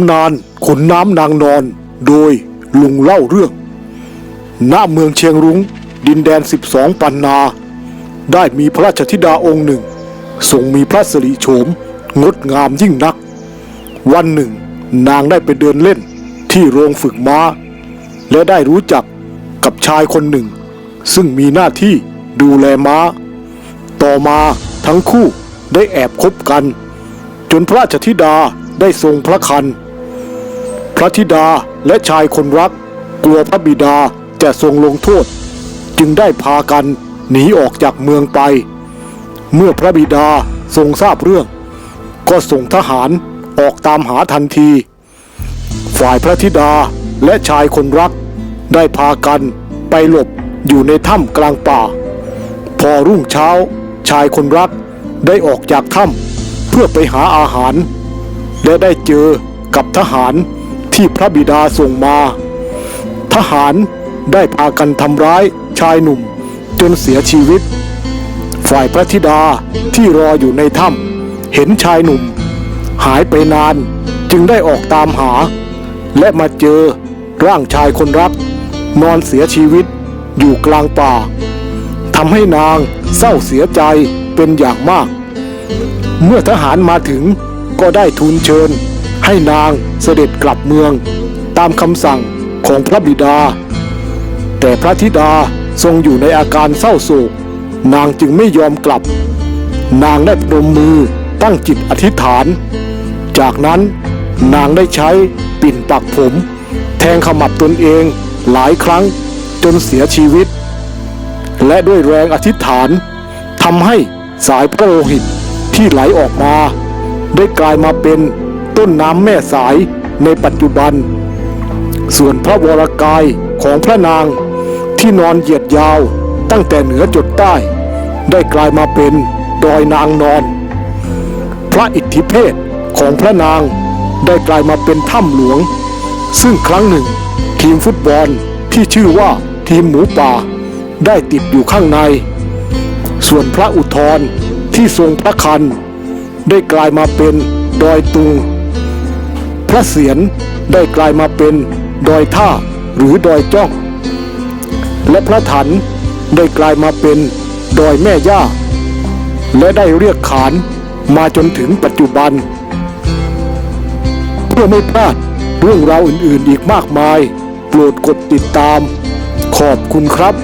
ำนานขุนน้ำนางนอน โดยลุงเล่าเรื่อง ณ เมืองเชียงรุง้ง ดินแดน 12 ปันนา ได้มีพระราชธิดาองค์หนึ่งทรงมีพระสิริโฉม งดงามยิ่งนัก วันหนึ่ง นางได้ไปเดินเล่นที่โรงฝึกม้า และได้รู้จักกับชายคนหนึ่ง ซึ่งมีหน้าที่ดูแลม้า ต่อมาทั้งคู่ได้แอบคบกัน จนพระราชธิดาได้ทรงพระคัน ระธิดาและชายคนรัก กลัวพระบิดาจะทรงลงโทษ จึงได้พากันหนีออกจากเมืองไป เมื่อพระบิดาทรงทราบเรื่อง ก็ส่งทหารออกตามหาทันที ฝ่ายพระธิดาและชายคนรัก ได้พากันไปหลบอยู่ในถ้ำกลางป่า พอรุ่งเช้าชายคนรักได้ออกจากถ้ำเพื่อไปหาอาหาร และได้เจอกับทหาร ที่พระบิดาส่งมา ทหารได้พากันทำร้ายชายหนุ่ม จนเสียชีวิต ฝ่ายพระธิดาที่รออยู่ในถ้ำเห็นชายหนุ่ม หายไปนานจึงได้ออกตามหา และมาเจอร่างชายคนรัก นอนเสียชีวิตอยู่กลางป่าทำให้นางเศร้าเสียใจเป็นอย่างมาก เมื่อทหารมาถึงก็ได้ทูลเชิญ ให้นางเสด็จกลับเมือง ตามคำสั่งของพระบิดา แต่พระธิดาทรงอยู่ในอาการเศร้าโศก นางจึงไม่ยอมกลับ นางได้ปรมมือตั้งจิตอธิษฐาน จากนั้นนางได้ใช้ปิ่นปักผม แทงขมับตนเองหลายครั้งจนเสียชีวิต และด้วยแรงอธิษฐานทำให้สายพระโลหิตที่ไหลออกมา ได้กลายมาเป็น ต้นน้ำแม่สายในปัจจุบัน ส่วนพระวรกายของพระนางที่นอนเหยียดยาวตั้งแต่เหนือจดใต้ ได้กลายมาเป็นดอยนางนอน พระอิทธิเพศของพระนางได้กลายมาเป็นถ้ำหลวง ซึ่งครั้งหนึ่ง ทีมฟุตบอลที่ชื่อว่าทีมหมูป่า ได้ติดอยู่ข้างใน ส่วนพระอุทธรที่ทรงพระคัน ได้กลายมาเป็นดอยตุง พระเสียรได้กลายมาเป็นดอยท่าหรือดอยจ้อง และพระถันได้กลายมาเป็นดอยแม่ย่า และได้เรียกขานมาจนถึงปัจจุบัน เพื่อไม่พลาดเรื่องราวอื่นๆอีกมากมาย โปรดกดติดตาม ขอบคุณครับ